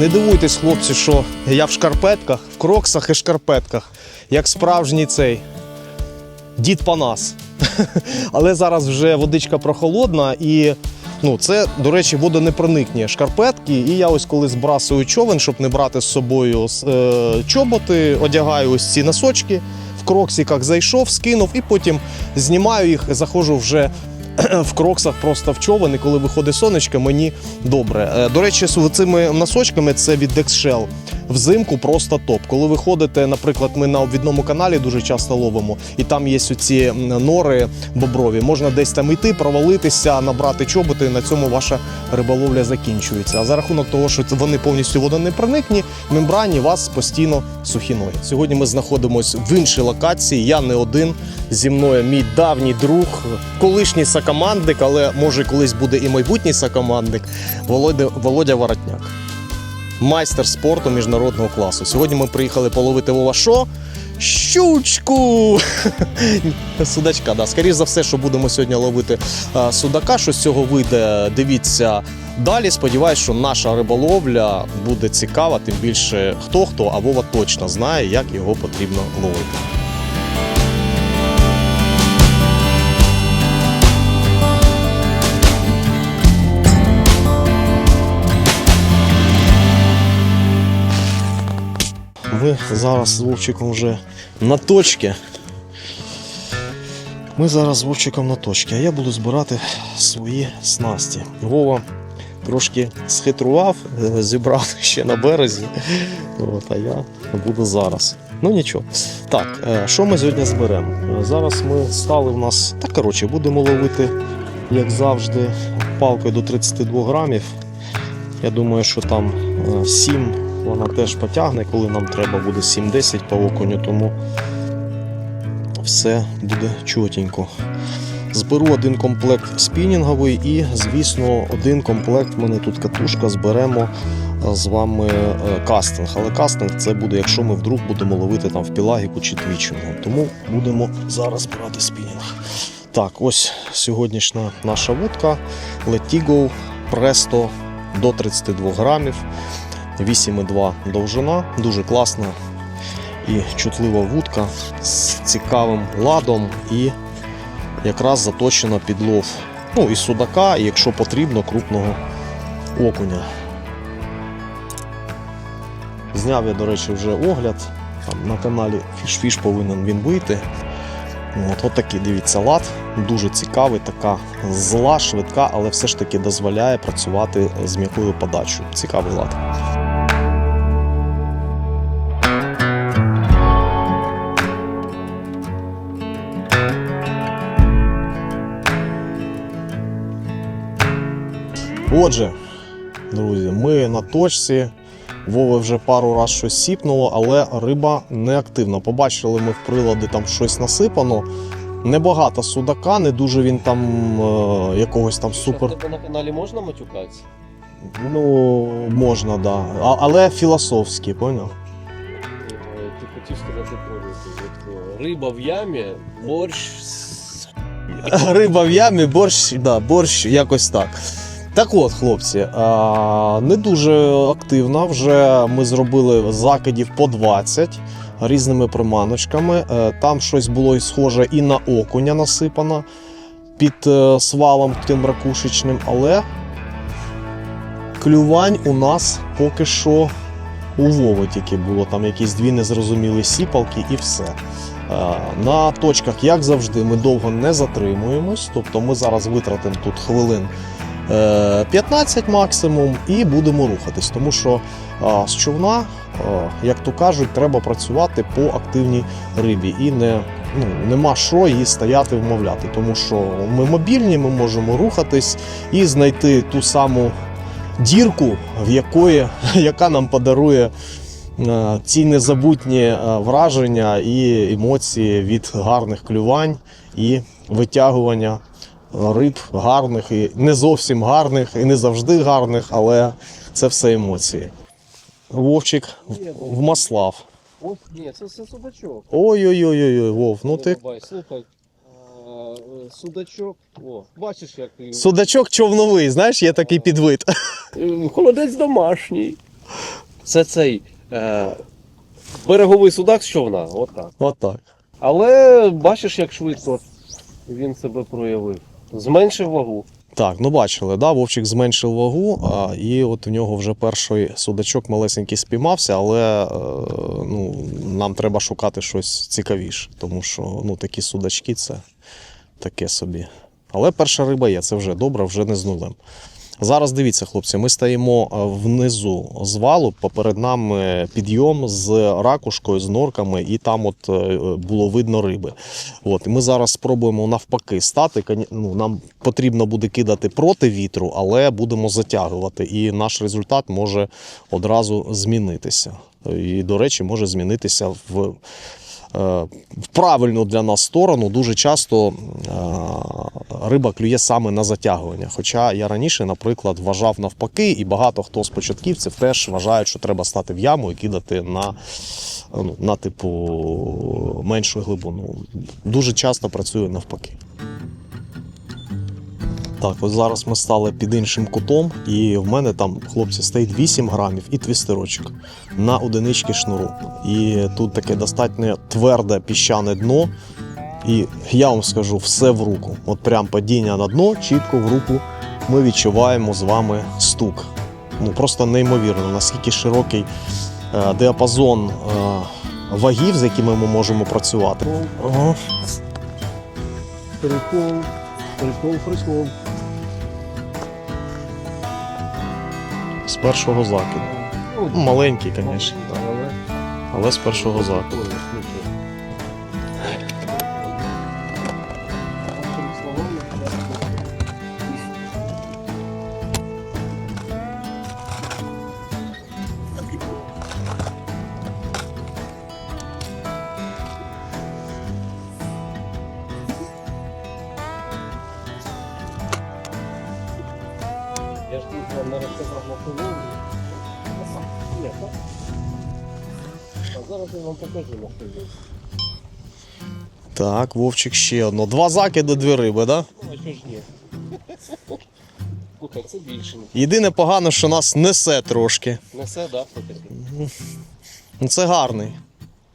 Не дивуйтесь, хлопці, що я в шкарпетках, в кроксах і шкарпетках, як справжній цей дід Панас. Але зараз вже водичка прохолодна і. Ну, це, до речі, водонепроникні шкарпетки. І я ось коли збрасую човен, щоб не брати з собою е, чоботи, одягаю ось ці носочки, в кроксиках зайшов, скинув і потім знімаю їх, заходжу вже в кроксах просто в човен, і коли виходить сонечко, мені добре. Е, До речі, з цими носочками це від Dexshell. Взимку просто топ. Коли ви ходите, наприклад, ми на обвідному каналі дуже часто ловимо, і там є оці м, нори боброві. Можна десь там йти, провалитися, набрати чоботи, і на цьому ваша риболовля закінчується. А за рахунок того, що вони повністю водонепроникні, мембранні вас постійно сухі ноги. Сьогодні ми знаходимося в іншій локації. Я не один. Зі мною мій давній друг, колишній сакомандник, але може колись буде і майбутній сакомандник Володя, Володя Воротняк. Майстер спорту міжнародного класу. Сьогодні ми приїхали половити Вова що? Щучку! Судачка, да. Скоріше за все, що будемо сьогодні ловити а, судака. Що з цього вийде, дивіться далі. Сподіваюсь, що наша риболовля буде цікава, тим більше хто хто, а Вова точно знає, як його потрібно ловити. Ми зараз з Вовчиком вже на точці. Ми зараз з Вовчиком на точці, а я буду збирати свої снасті. Вова трошки схитрував, е, зібрав ще на березі. От, а я буду зараз. Ну нічого. Так, е, що ми сьогодні зберемо? Е, Зараз ми стали в нас. Та коротше, будемо ловити, як завжди, палкою до 32 грамів. Я думаю, що там 7 вона теж потягне, коли нам треба буде 7-10 по окуню, тому все буде чотенько. Зберу один комплект спінінговий і, звісно, один комплект в мене тут катушка зберемо з вами е, кастинг. Але кастинг це буде, якщо ми вдруг будемо ловити там в пілагіку чи твічингу. Тому будемо зараз брати спінінг. Так, ось сьогоднішня наша вудка Letigo Presto до 32 грамів. 8,2 довжина, дуже класна і чутлива вудка з цікавим ладом і якраз заточена під лов. Ну і судака, і якщо потрібно, крупного окуня. Зняв я, до речі, вже огляд. Там на каналі Фішфіш повинен він вийти. От, от такий, дивіться, лад. Дуже цікавий, така зла, швидка, але все ж таки дозволяє працювати з м'якою подачею. Цікавий лад. Отже, друзі, ми на точці. Вови вже пару раз щось сіпнуло, але риба не активна. Побачили ми в приладі там щось насипано. Небагато судака, не дуже він там е, якогось там супер. Тебе на каналі можна матюкатися? Ну, можна, да. А, але філософський, поняв? Е, Ти хотів сказати повністю. Е, Риба в ямі, борщ. з- Риба в ямі, борщ, да, борщ, якось так. Так от, хлопці, не дуже активна. Вже ми зробили закидів по 20 різними приманочками. Е, Там щось було схоже і на окуня насипано під е, свалом тим ракушечним, але клювань у нас поки що у Вови тільки було. Там якісь дві незрозумілі сіпалки і все. Е, На точках, як завжди, ми довго не затримуємось. Тобто ми зараз витратимо тут хвилин е, 15 максимум і будемо рухатись. Тому що е, з човна, е, як то кажуть, треба працювати по активній рибі. І не, ну, нема що її стояти вмовляти. Тому що ми мобільні, ми можемо рухатись і знайти ту саму дірку, в якої, яка нам подарує е, ці незабутні е, враження і емоції від гарних клювань і витягування риб гарних і не зовсім гарних, і не завжди гарних, але це все емоції. Вовчик в- вмаслав. Ось, ні, це, це судачок. Ой-ой-ой, Вов, ну ти. Слухай, а, судачок. О, бачиш, як він. Судачок човновий, знаєш, є такий підвид. Е, Холодець домашній. Це цей е, береговий судак з човна. Отак. Отак. Але бачиш, як швидко він себе проявив. Зменшив вагу. Так, ну бачили, да? Вовчик зменшив вагу, а, і от у нього вже перший судачок малесенький спіймався, але е, ну, нам треба шукати щось цікавіше, тому що ну, такі судачки це таке собі. Але перша риба є, це вже добре, вже не з нулем. Зараз дивіться, хлопці, ми стоїмо е, внизу звалу, поперед нами підйом з ракушкою, з норками, і там от е, було видно риби. От, ми зараз спробуємо навпаки стати. Ну, нам потрібно буде кидати проти вітру, але будемо затягувати. І наш результат може одразу змінитися. І, до речі, може змінитися в, в правильну для нас сторону. Дуже часто е, риба клює саме на затягування. Хоча я раніше, наприклад, вважав навпаки, і багато хто з початківців теж вважають, що треба стати в яму і кидати на, ну, на типу меншу глибину. Дуже часто працює навпаки. Так, ось зараз ми стали під іншим кутом, і в мене там, хлопці, стоїть 8 грамів і твістерочок на одинички шнуру. І тут таке достатньо тверде піщане дно. І я вам скажу, все в руку. От прям падіння на дно, чітко в руку ми відчуваємо з вами стук. Ну просто неймовірно, наскільки широкий е, діапазон е, вагів, з якими ми можемо працювати. Ага. Прикол, прикол, прикол. Першого закиду. Ну, Маленький, звісно, Але але з першого закиду. Я ж тут вам не розказав на половину. Ні, так? А зараз я вам покажу на половину. Так, Вовчик ще одно. Два закиди, дві риби, да? Ну, а що ж ні? Слухай, це більше. Єдине погано, що нас несе трошки. Несе, да, все-таки? Ну, Це гарний.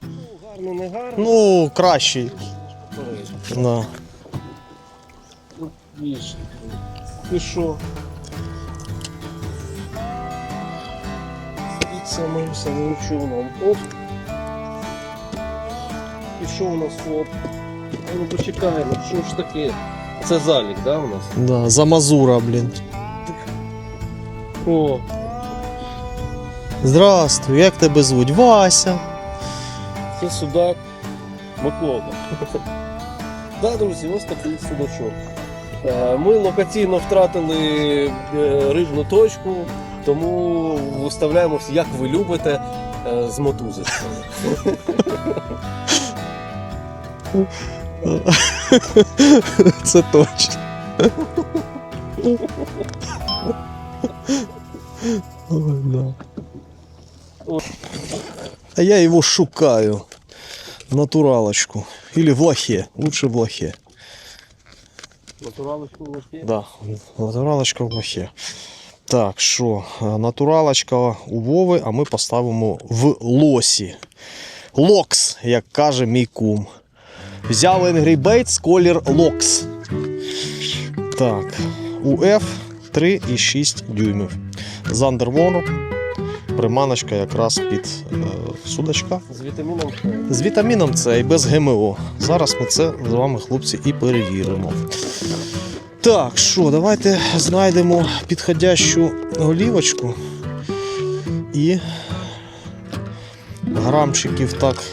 Ну, гарно, не гарно. Ну, кращий. Да. ну, більше. Ти що? Самим самим човном. Оп. І що у нас оп? Ну почекаємо, що ж таке? Це залік, да, у нас? Да, за мазура, блін. О, Здравствуй, як тебе звуть? Вася. Це судак Микола. Да, друзі, ось такий судачок. Е, Ми локаційно втратили е, рибну точку, тому виставляємося, як ви любите, е, з мотузочкою. Це точно. Ой, да. А я его шукаю. Натуралочку. Или в лохе. Лучше в лохе. Натуралочку в лохі. Да, натуралочка в лохе. Так, що, е, натуралочка у Вови, а ми поставимо в лосі. Локс, як каже мій кум. Взяв Angry Baits, колір Локс. Так, УФ 3,6 дюймів. Зандервору. Приманочка якраз під е, судачка. З вітаміном С. З вітаміном С і без ГМО. Зараз ми це з вами, хлопці, і перевіримо. Так, що, давайте знайдемо підходящу голівочку і грамчиків так.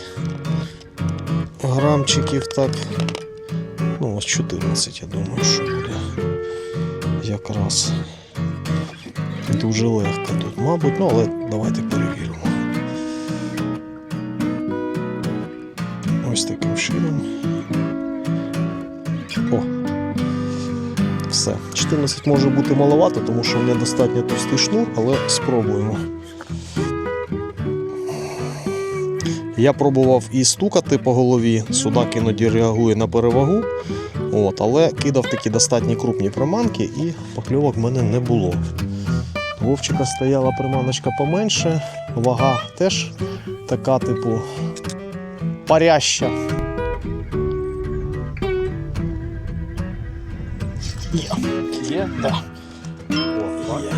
Грамчиків так. Ну, ось 14, я думаю, що буде. Якраз дуже легко тут, мабуть, ну але давайте перевіримо. Ось таким чином. Все. 14 може бути маловато, тому що в мене достатньо товстий шнур, але спробуємо. Я пробував і стукати по голові, судак іноді реагує на перевагу. От, але кидав такі достатньо крупні приманки і покльовок в мене не було. Вовчика стояла приманочка поменше, вага теж така, типу, паряща. Да. О, Є.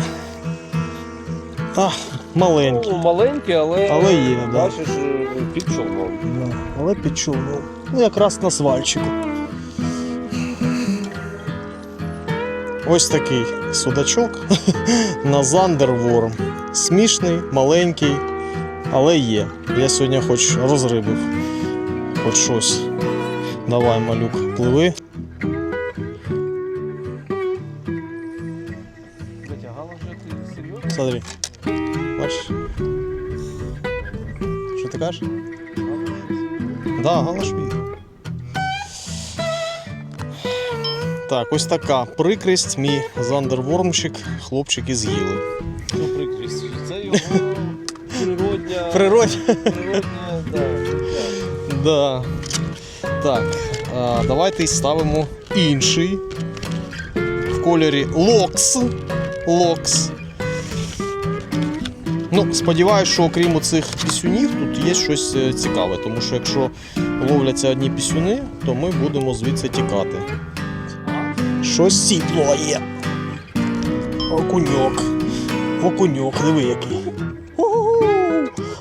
А, маленький. Ну, маленький, але, Але є, да. бачиш, е, під човном. Да, але підчув. Ну, ну, якраз на свальчику. Ось такий судачок на Зандерворм. Смішний, маленький, але є. Я сьогодні хоч розрибив. Хоч щось. Давай, малюк, пливи. Смотри. Бачиш? Що ти кажеш? Да, галашві. Так, ось така прикрість, мій зандервормщик, хлопчик із Гіли. Що прикрість? Це його природня... Природь. Природня, да. Да. Так, а, давайте ставимо інший в кольорі Локс. Локс. Ну, сподіваюся, що окрім цих пісюнів тут є щось е, цікаве, тому що якщо ловляться одні пісюни, то ми будемо звідси тікати. Щось сіпло є. Окуньок. Окуньок, диви який.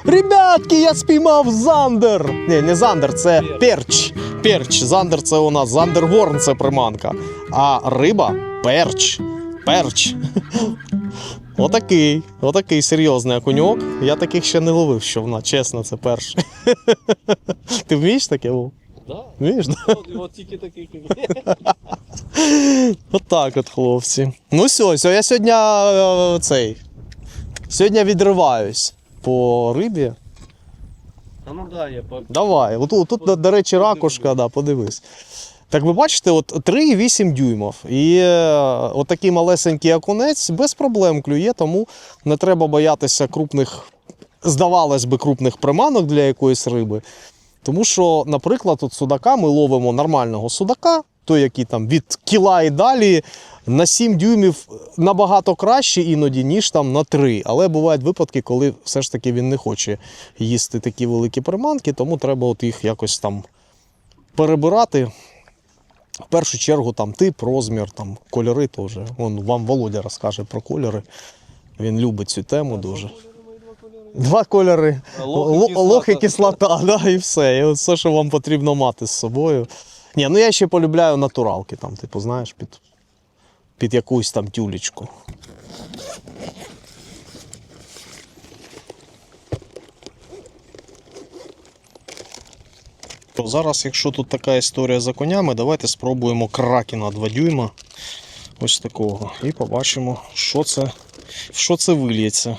Ребятки, я спіймав зандер. Ні, не зандер, це перч. Перч. Зандер це у нас зандерворн це приманка. А риба перч. Перч. Отакий, отакий серйозний окуньок. Я таких ще не ловив, що вона, чесно, це перший. Ти вмієш таке? Вов? Да. Вмієш? да? От, тільки таких. Отак от, хлопці. Ну все, все, я сьогодні е, цей. Сьогодні відриваюсь по рибі. А ну да, я по... Давай, тут, до речі, ракушка, да, подивись. Так ви бачите, от 3,8 дюймів. І е, отакий малесенький окунець без проблем клює, тому не треба боятися крупних, здавалось би, крупних приманок для якоїсь риби. Тому що, наприклад, от судака ми ловимо нормального судака, той, який там від кіла і далі, на 7 дюймів набагато краще іноді, ніж там на 3. Але бувають випадки, коли все ж таки він не хоче їсти такі великі приманки, тому треба от їх якось там перебирати. В першу чергу там тип, розмір, там, кольори теж. Вон вам Володя розкаже про кольори. Він любить цю тему дуже. Два кольори. Лох і Лох і кислота. да, і все. І от все, що вам потрібно мати з собою. Ні, ну я ще полюбляю натуралки, там, типу, знаєш, під, під якусь там тюлечку. То зараз, якщо тут така історія за конями, давайте спробуємо кракена 2 дюйма. Ось такого. І побачимо, що це, що це вильється.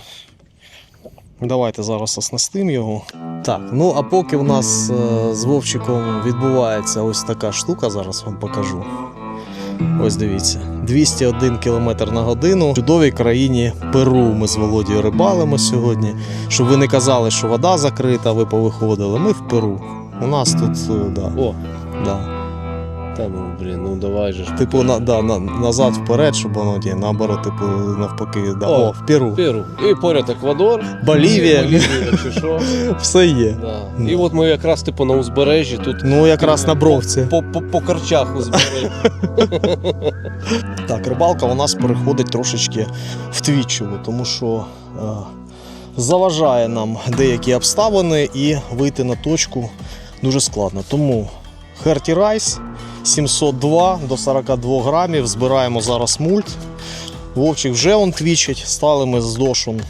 Давайте зараз оснастим його. Так, ну а поки в нас е, з Вовчиком відбувається ось така штука, зараз вам покажу. Ось дивіться, 201 км на годину. В чудовій країні Перу ми з Володією рибалимо сьогодні. Щоб ви не казали, що вода закрита, ви повиходили. Ми в Перу. У нас тут, е, да, О, да. та ну блін, ну давай же ж. Типу, на, да, на, назад вперед, щоб воно ні, наоборот, типу, навпаки, да. О. О, в Перу. Перу. І поряд Еквадор. Болівія. Болівія чи що. Все є. Да. І от ми якраз типу на узбережжі тут Ну, якраз на бровці. по, по, по корчах узбережжі. Так, рибалка у нас переходить трошечки в твічову, тому що е, заважає нам деякі обставини і вийти на точку дуже складно. Тому Херті Райс 702 до 42 грамів. Збираємо зараз мульт. Вовчик вже он твічить. Стали ми з дошом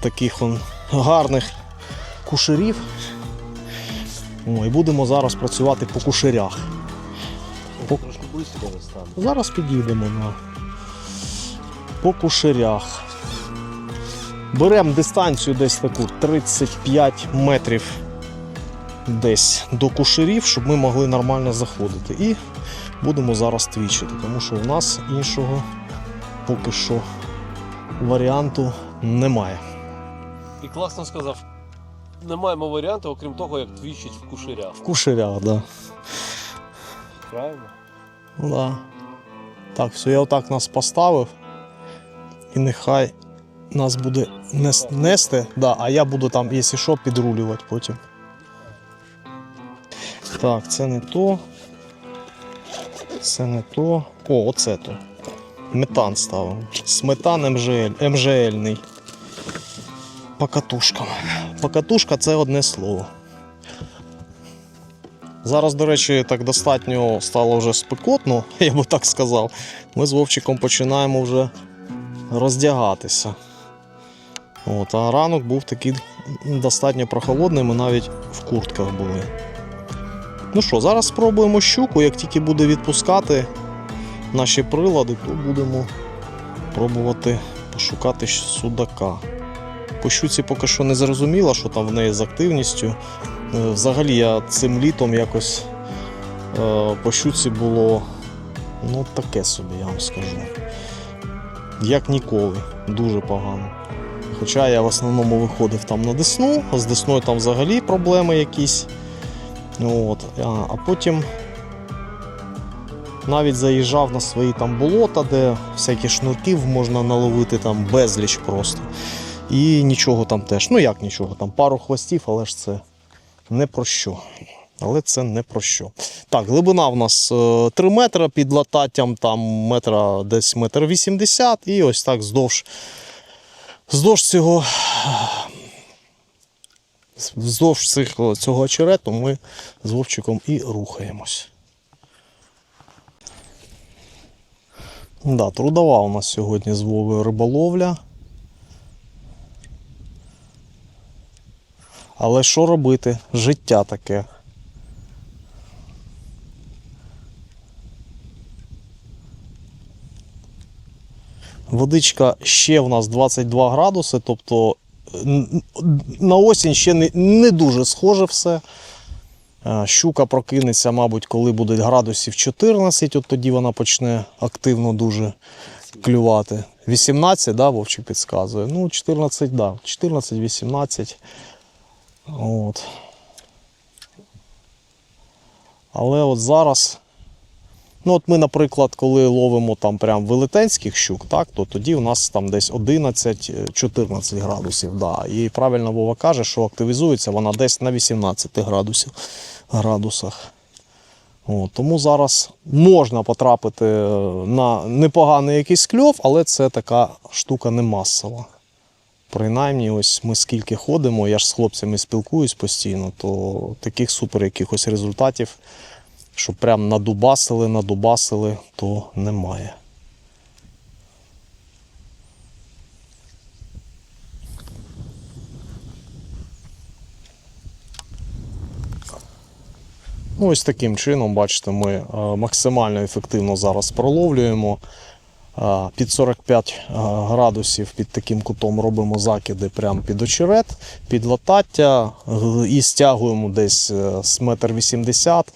таких он гарних кушерів. О, і будемо зараз працювати по кушерях. Стане. Зараз підійдемо на по кушерях. Беремо дистанцію десь таку 35 метрів десь до кушерів, щоб ми могли нормально заходити. І будемо зараз твічити, тому що в нас іншого поки що варіанту немає. І класно сказав. Не маємо варіанту, окрім того, як твічить в куширях. В кушерях, так. Да. Правильно? Ну Да. Так, все, я отак нас поставив. І нехай нас буде нести, да, а я буду там, якщо що, підрулювати потім. Так, це не то. Це не то. О, оце то. Метан ставимо. Сметан МЖЛ, МЖЛьний. Покатушка. Покатушка це одне слово. Зараз, до речі, так достатньо стало вже спекотно, я би так сказав. Ми з Вовчиком починаємо вже роздягатися. От, а ранок був такий достатньо прохолодний, ми навіть в куртках були. Ну що, зараз спробуємо щуку. Як тільки буде відпускати наші прилади, то будемо пробувати пошукати судака. По щуці поки що не зрозуміло, що там в неї з активністю. Е, Взагалі я цим літом якось е, по щуці було ну таке собі, я вам скажу. Як ніколи, дуже погано. Хоча я в основному виходив там на Десну, а з Десною там взагалі проблеми якісь. Ну, От, а, потім навіть заїжджав на свої там болота, де всякі шнурків можна наловити там безліч просто. І нічого там теж. Ну як нічого, там пару хвостів, але ж це не про що. Але це не про що. Так, глибина в нас е, 3 метри під лататтям, там метра десь метр 80 і ось так здовж, здовж цього. Вздовж цих, цього очерету ми з Вовчиком і рухаємось. Да, трудова у нас сьогодні з Вовою риболовля. Але що робити? Життя таке. Водичка ще в нас 22 градуси, тобто на осінь ще не, не дуже схоже все. Е, Щука прокинеться, мабуть, коли буде градусів 14, от тоді вона почне активно дуже клювати. 18, да, Вовчик підказує. Ну, 14, да. 14-18. От. Але от зараз. Ну, от ми, наприклад, коли ловимо там прям велетенських щук, так, то тоді у нас там десь 11-14 градусів. Да. І правильно Вова каже, що активізується вона десь на 18 градусів, градусах. От, тому зараз можна потрапити е, на непоганий якийсь кльов, але це така штука не масова. Принаймні, ось ми скільки ходимо, я ж з хлопцями спілкуюсь постійно, то таких супер якихось результатів, щоб прям надубасили, надубасили, то немає. Ну, Ось таким чином, бачите, ми е, максимально ефективно зараз проловлюємо. Е, Під 45 е, градусів під таким кутом робимо закиди прямо під очерет, під латаття і стягуємо десь з метр 80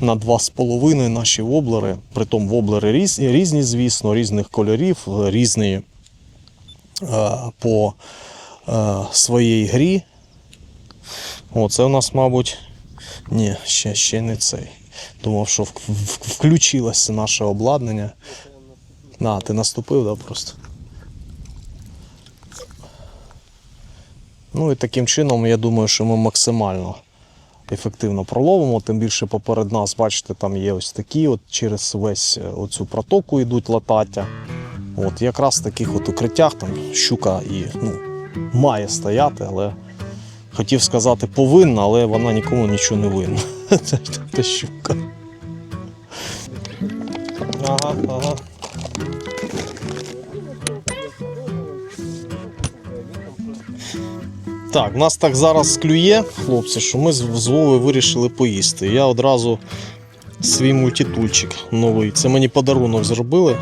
на 2,5 наші воблери. Притом воблери різні, різні, звісно, різних кольорів, різні е, по е, своїй грі. О, це у нас, мабуть, ні, ще, ще не цей. Думав, що включилося наше обладнання. На, ти наступив, да, просто. Ну і таким чином, я думаю, що ми максимально ефективно проловимо. Тим більше поперед нас, бачите, там є ось такі, от через весь е, оцю протоку йдуть латаття. От якраз в таких от укриттях там щука і ну, має стояти, але хотів сказати повинна, але вона нікому нічого не винна. Це, щука. Ага, ага. Так, нас так зараз клює, хлопці, що ми з Вовою вирішили поїсти. Я одразу свій мультитульчик новий. Це мені подарунок зробили.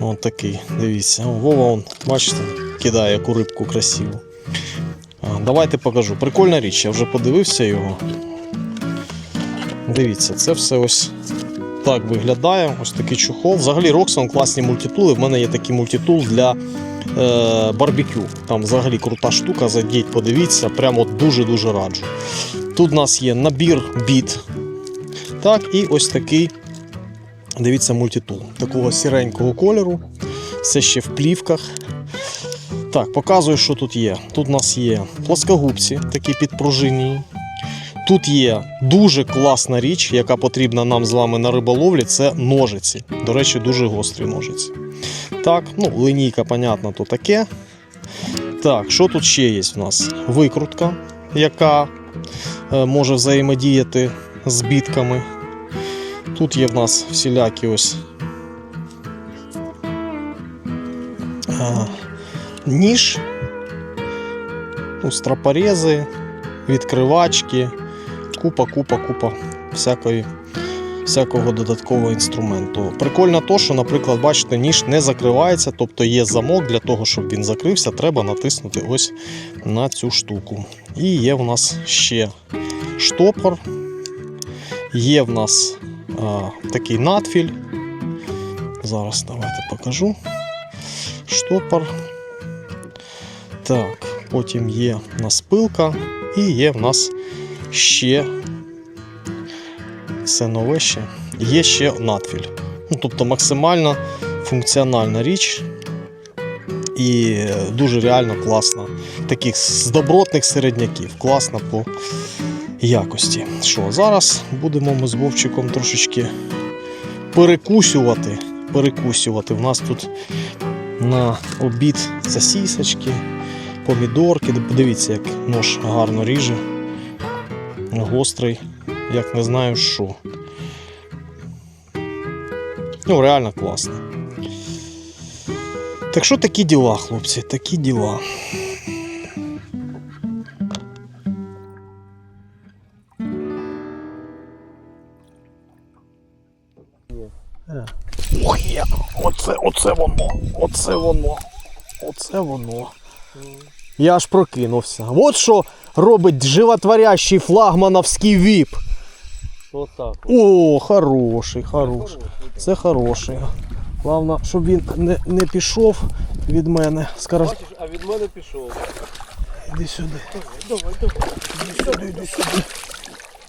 Ось такий, дивіться. Вова, он, бачите, кидає яку рибку красиву. Давайте покажу. Прикольна річ, я вже подивився його. Дивіться, це все ось так виглядає. Ось такий чухол. Взагалі Roxxon класні мультитули. В мене є такий мультитул для барбекю. Там взагалі крута штука, зайдіть, подивіться, прямо дуже-дуже раджу. Тут у нас є набір біт. Так, і ось такий, дивіться, мультитул. Такого сіренького кольору. Все ще в плівках. Так, показую, що тут є. Тут у нас є плоскогубці, такі підпружинні. Тут є дуже класна річ, яка потрібна нам з вами на риболовлі, це ножиці. До речі, дуже гострі ножиці. Так, ну, линійка, понятно, то таке. Так, що тут ще є в нас? Викрутка, яка е, може взаємодіяти з бітками. Тут є в нас всілякі ось е, ніж, ну, страпорези, відкривачки, купа, купа, купа всякої, всякого додаткового інструменту. Прикольно то, що, наприклад, бачите, ніж не закривається, тобто є замок для того, щоб він закрився, треба натиснути ось на цю штуку. І є в нас ще штопор, є в нас а, такий надфіль. Зараз давайте покажу. Штопор. Так, потім є в нас пилка і є в нас ще все нове ще. Є ще надфіль. Ну, тобто максимально функціональна річ. І дуже реально класна. Таких з добротних середняків. Класна по якості. Що, зараз будемо ми з Вовчиком трошечки перекусювати. Перекусювати. У нас тут на обід сосісочки, помідорки. Подивіться, як нож гарно ріже. Гострий, як не знаю що. Ну, реально класно. Так що такі діла, хлопці, такі діла. Ох, оце, оце воно, оце воно, оце воно. Я аж прокинувся. От що робить животворящий флагмановський віп. Отак. О, хороший, хороший. Це хороший. Головне, щоб він не, не пішов від мене. Скоро... Бачиш, а від мене пішов. Іди сюди. Давай, давай. Іди сюди, іди сюди.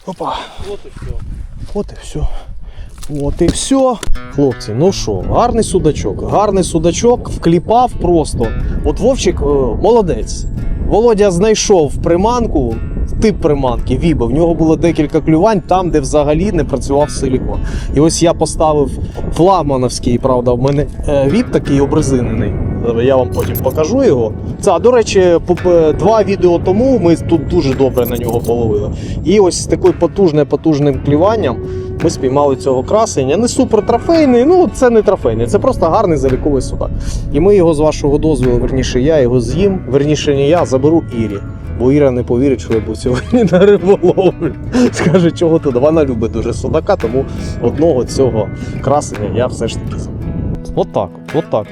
Опа. От і все. От і все. От і все. Хлопці, ну що, гарний судачок. Гарний судачок вкліпав просто. От Вовчик е, молодець. Володя знайшов приманку, тип приманки, віба. В нього було декілька клювань там, де взагалі не працював силікон. І ось я поставив флагмановський, правда, в мене е, віп такий обрезинений. Я вам потім покажу його. Це, до речі, два відео тому ми тут дуже добре на нього половили. І ось з такою потужним потужним клюванням ми спіймали цього красення. Не супер трофейний, ну це не трофейний, це просто гарний заліковий судак. І ми його з вашого дозволу, верніше, я його з'їм, верніше, не я заберу Ірі. Бо Іра не повірить, що я був сьогодні на риболовлі. Скаже, чого туди. Вона любить дуже судака, тому одного цього красення я все ж таки заберу. Отак, отак.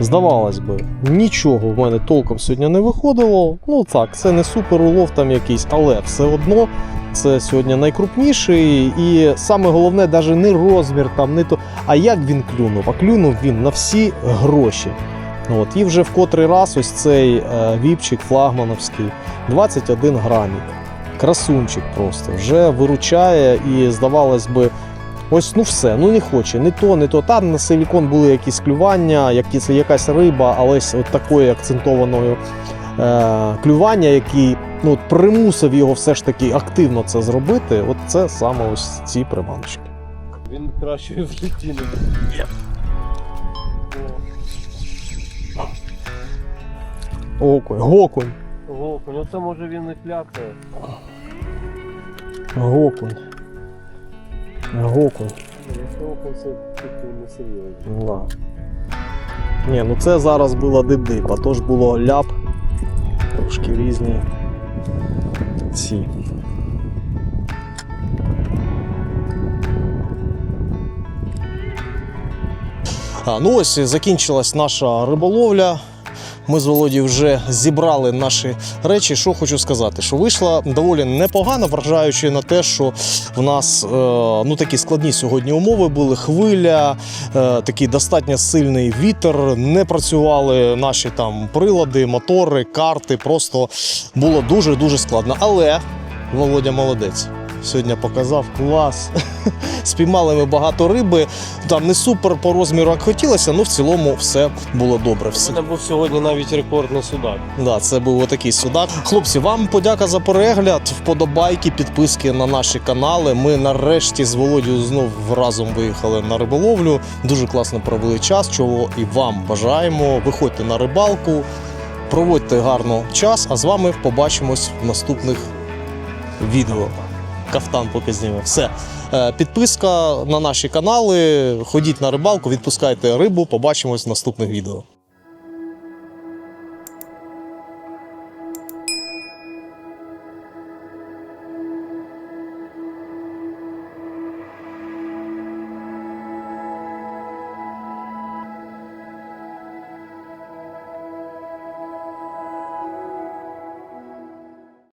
Здавалось би, нічого в мене толком сьогодні не виходило. Ну так, це не супер улов там якийсь, але все одно це сьогодні найкрупніший. І саме головне, навіть не розмір там, не то. А як він клюнув? А клюнув він на всі гроші. От, і вже в котрий раз ось цей е, віпчик флагмановський 21 грамік. Красунчик просто вже виручає і здавалось би. Ось ну все, ну не хоче, не то, не то. Там на силікон були якісь клювання, якісь, якась риба, але ось от такої акцентованої е, клювання, який ну, от примусив його все ж таки активно це зробити. От це саме ось ці приманочки. Він краще в житті не буде. Окунь, гокунь, Окунь, оце може він і кляпне. гокунь. Гокунь. Якщо окунь це таки не серйозно. Ні, ну це зараз було диб-диб, а то ж було ляп. Трошки різні ці. А, ну ось закінчилась наша риболовля. Ми з Володією вже зібрали наші речі. Що хочу сказати, що вийшла доволі непогано, вражаючи на те, що в нас е, ну такі складні сьогодні умови були. Хвиля, е, такий достатньо сильний вітер, не працювали наші там прилади, мотори, карти. Просто було дуже дуже складно. Але Володя молодець. Сьогодні показав клас. Спіймали ми багато риби. Там не супер по розміру, як хотілося, але в цілому все було добре. Все. мене був сьогодні навіть рекордний судак. Да, це був отакий судак. Хлопці, вам подяка за перегляд, вподобайки, підписки на наші канали. Ми нарешті з Володією знов разом виїхали на риболовлю. Дуже класно провели час, чого і вам бажаємо. Виходьте на рибалку, проводьте гарно час, а з вами побачимось в наступних відео. Кафтан поки зніме. Все. Е, Підписка на наші канали. Ходіть на рибалку, відпускайте рибу. Побачимось в наступних відео.